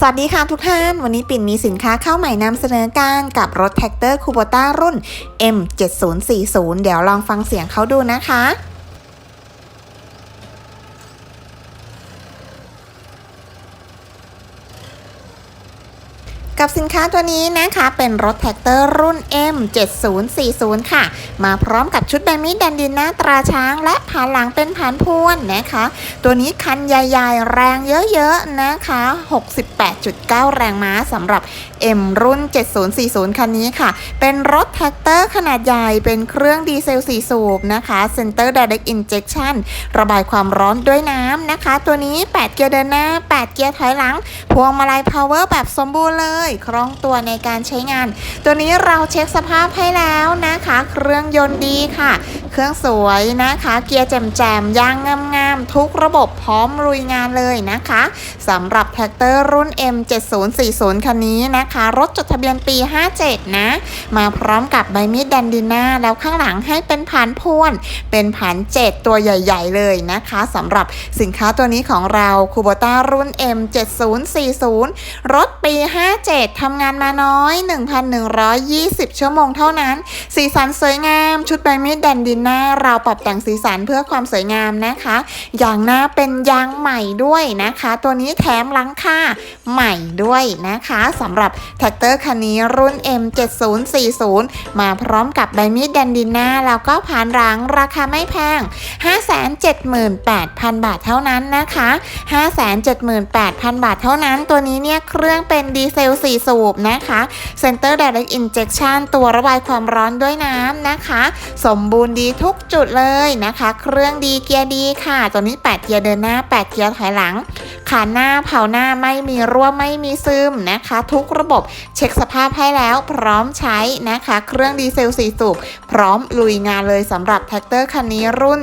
สวัสดีค่ะทุกท่าน วันนี้ปิ่นมีสินค้าเข้าใหม่นำเสนอการกับรถแท็กเตอร์คูโบต้ารุ่น M7040 เดี๋ยวลองฟังเสียงเขาดูนะคะ กับสินค้าตัวนี้นะคะ เป็นรถแท็กเตอร์รุ่น M7040 ค่ะ มาพร้อมกับชุดใบมีดดันดินหน้าตราช้าง และผ่านหลังเป็นผ่านพวนนะคะ ตัวนี้คันใหญ่ๆ แรงเยอะๆนะคะ 68.9 แรงม้าสำหรับ M รุ่น 7040 คันนี้ค่ะ เป็นรถแท็กเตอร์ขนาดใหญ่ เป็นเครื่องดีเซล4สูบนะคะ Center Direct Injection ระบายความร้อนด้วยน้ำนะคะ ตัวนี้ 8 เกียร์เดินหน้า 8 เกียร์ถอยหลัง พวงมาลัย power แบบสมบูรณ์เลยคล่องตัวในการใช้งาน ตัวนี้เราเช็คสภาพให้แล้วนะคะ เครื่องยนต์ดีค่ะ เครื่องสวยนะคะ เกียร์แจ่มๆยางงามๆทุกระบบพร้อมลุยงานเลยนะคะสำหรับแท็กเตอร์รุ่น M7040 คันนี้นะคะ รถจดทะเบียนปี 57 นะ มาพร้อมกับใบมีดดันดิน่าแล้วข้างหลังให้เป็นผ่านพวนเป็นผ่านเจ็ดตัวใหญ่ๆ เลยนะคะสำหรับสินค้าตัวนี้ของเราคูโบต้ารุ่น M7040 รถปี 57ทำงานมาน้อย 1,120 ชั่วโมงเท่านั้น สีสันสวยงาม ชุดใบมีดแดนดิน่าเราปรับแต่งสีสันเพื่อความสวยงามนะคะ อย่างหน้าเป็นยางใหม่ด้วยนะคะ ตัวนี้แถมลังค่าใหม่ด้วยนะคะสำหรับแท็กเตอร์คันนี้รุ่น M7040 มาพร้อมกับใบมีดแดนดิน่าแล้วก็ผ่านหลังราคาไม่แพง 578,000 บาทเท่านั้นนะคะ 578,000 บาทเท่านั้น ตัวนี้เนี่ยเครื่องเป็นดีเซล4 สูบนะคะ Center Direct Injection ตัวระบายความร้อนด้วยน้ำนะคะ สมบูรณ์ดีทุกจุดเลยนะคะ เครื่องดีเกียร์ดีค่ะ ตัวนี้ 8 เกียร์เดินหน้า 8 เกียร์ถอยหลัง ขาหน้าเผาหน้าไม่มีรั่วไม่มีซึมนะคะ ทุกระบบเช็คสภาพให้แล้วพร้อมใช้นะคะ เครื่องดีเซล4สูบพร้อมลุยงานเลยสำหรับแท็กเตอร์คันนี้รุ่น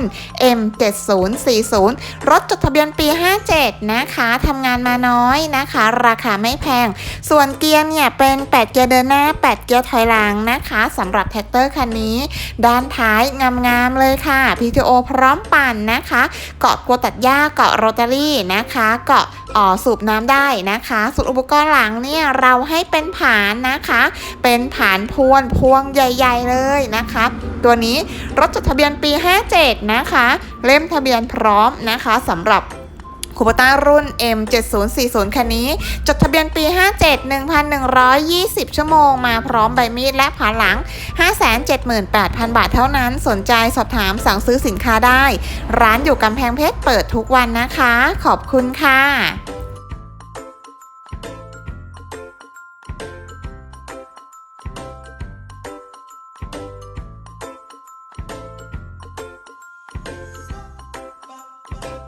M7040 รถจดทะเบียนปี 57 นะคะทำงานมาน้อยนะคะ ราคาไม่แพง ส่วนเกียร์เนี่ยเป็น 8 เกียร์เดินหน้า 8 เกียร์ถอยหลังนะคะสำหรับแท็กเตอร์คันนี้ ด้านท้ายงามๆเลยค่ะ PTO พร้อมปั่นนะคะ เกาะกลัวตัดหญ้าเกาะโรตารี่นะคะเกาะอ๋อสูบน้ำได้นะคะ ส่วนอุปกรณ์หลังเนี่ยเราให้เป็นผานนะคะ เป็นผานพวนพวงใหญ่ ๆ เลยนะคะตัวนี้รถจดทะเบียนปี 57 นะคะ เล่มทะเบียนพร้อมนะคะสำหรับ คูปต้ารุ่น M7040 คันนี้ จดทะเบียนปี 57 1,120 ชั่วโมง มาพร้อมใบมีดและผาหลัง 578,000 บาทเท่านั้น สนใจสอบถามสั่งซื้อสินค้าได้ ร้านอยู่กำแพงเพชรเปิดทุกวันนะคะ ขอบคุณค่ะ